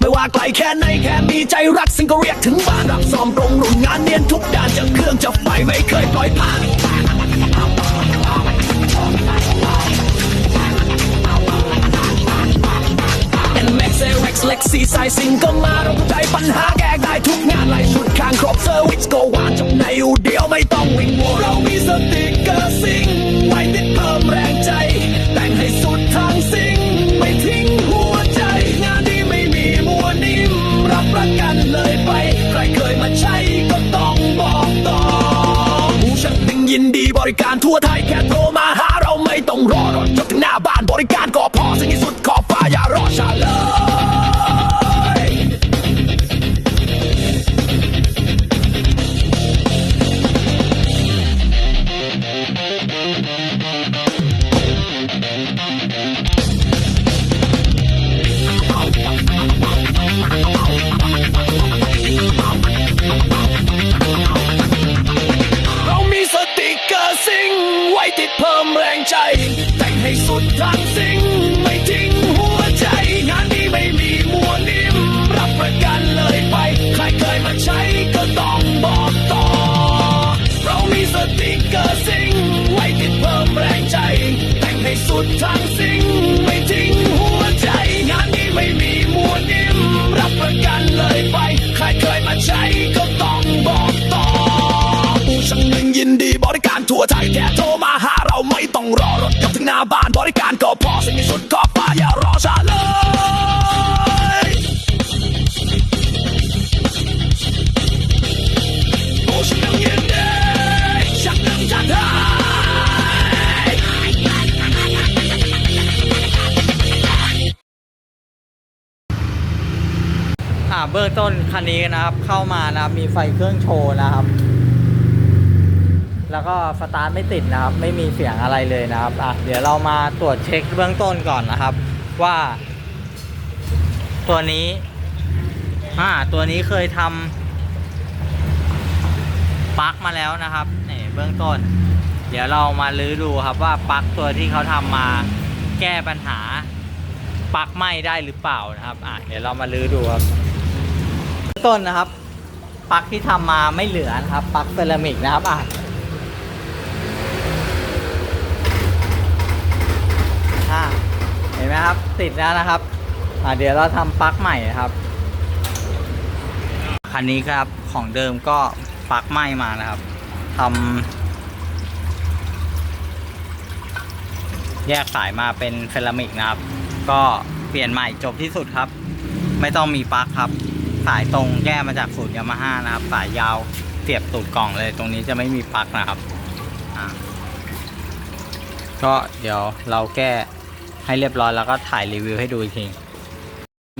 ไม่ว่าไกลแค่ไหนแค่มีใจรักสิ่งก็เรียกถึงบ้านรับซ้อมตรงรุ่นงานเนียนทุกด้านจะเครื่องจะไฟไม่เคยปล่อยผ่านเซเร็กซ์เล็กซี่สายซิงก็มาเราใจปัญหาแก้ได้ทุกงานไล่ชุดข้างครบเซอร์วิสก็วางจบในอูเดียวไม่ต้องวิ่งวัวเรามีสติกเกอร์ สุดทางซิงไม่ทิ้งหัวใจ งานนี้ไม่มีมัวนิ่ม รับประกันเลยไป ใครเคยมาใช้ก็ต้องบอกต่อ เรามีสติกเกอร์ซิงไว้ติดเพิ่มแรงใจ แต่งให้สุดทางซิงไม่ทิ้งหัวใจ งานนี้ไม่มีมัวนิ่ม รับประกันเลยไป ใครเคยมาใช้ก็ต้องบอกต่อ ผู้ช่างหนึ่งยินดีบริการทั่วไทยแค่โทร น้าบ้านบริการก็พอสิ่งที่สุดขอฟ้าอย่ารอช้าเลยผู้ช่างหนึ่งยินดีช่างหนึ่งจัดให้อ่าเบื้องต้นคันนี้นะครับเข้ามานะครับมีไฟเครื่องโชว์นะครับ แล้วก็สตาร์ทไม่ติดนะครับ ไม่มีเสียงอะไรเลยนะครับอะเดี๋ยวเรามาตรวจเช็คเบื้องต้นก่อนนะครับ ว่า ตัวนี้อ่าตัวนี้เคยทำปลั๊กมาแล้วนะครับนี่เบื้องต้น เดี๋ยวเรามาลื้อดูครับว่าปลั๊กตัวที่เขาทำมาแก้ปัญหาปลั๊กไหม้ได้หรือเปล่านะครับอะเดี๋ยวเรามาลื้อดูครับต้นนะครับปลั๊กที่ทำมาไม่เหลือนะครับปลั๊กเซรามิกนะครับอะเห็ นไหมครับ ติดแล้วนะครับอะเดี๋ยวเราทำปลั๊กใหม่นะครับ คันนี้ครับของเดิมก็ปลั๊กไหม้มานะครับทำแยกสายมาเป็นเซรามิกนะครับ ก็เปลี่ยนใหม่จบที่สุดครับ ไม่ต้องมีปลั๊กครับ สายตรงแก้มาจากสูตรยามาฮ่านะครับ สายยาวเสียบตูดกล่องเลย ตรงนี้จะไม่มีปลั๊กนะครับ ก็เดี๋ยวเราแก้ ให้เรียบร้อยแล้วก็ถ่ายรีวิวให้ดูอีกที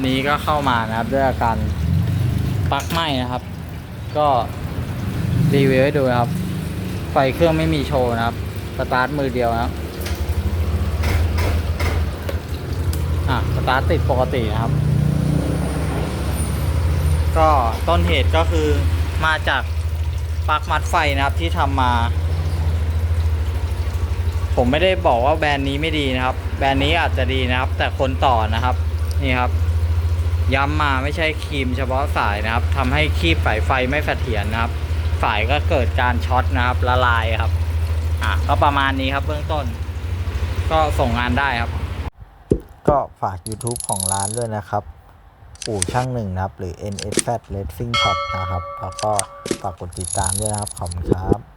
นี้ก็เข้ามานะครับด้วยอาการปลั๊กไหม้นะครับ ก็รีวิวให้ดูนะครับ ไฟเครื่องไม่มีโชว์นะครับสตาร์ทมือเดียวนะครับอะสตาร์ทติดปกตินะครับ ก็ต้นเหตุก็คือมาจากปลั๊กมัดไฟนะครับที่ทำมา ผมไม่ได้บอกว่าแบรนด์นี้ไม่ดีนะครับ แบรนด์นี้อาจจะดีนะครับ แต่คนต่อนะครับ นี่ครับ ย้ำมาไม่ใช่ครีมเฉพาะสายนะครับทำให้คีบสายไฟไม่เสถียรนะครับ สายก็เกิดการช็อตนะครับละลายครับ อะก็ประมาณนี้ครับเบื้องต้น ก็ส่งงานได้ครับ ก็ฝาก YouTube ของร้านด้วยนะครับอู่ช่างหนึ่งนะครับ หรือ NSZ Racing Shop นะครับ แล้วก็ฝากกดติดตามด้วยนะครับ ขอบคุณครับ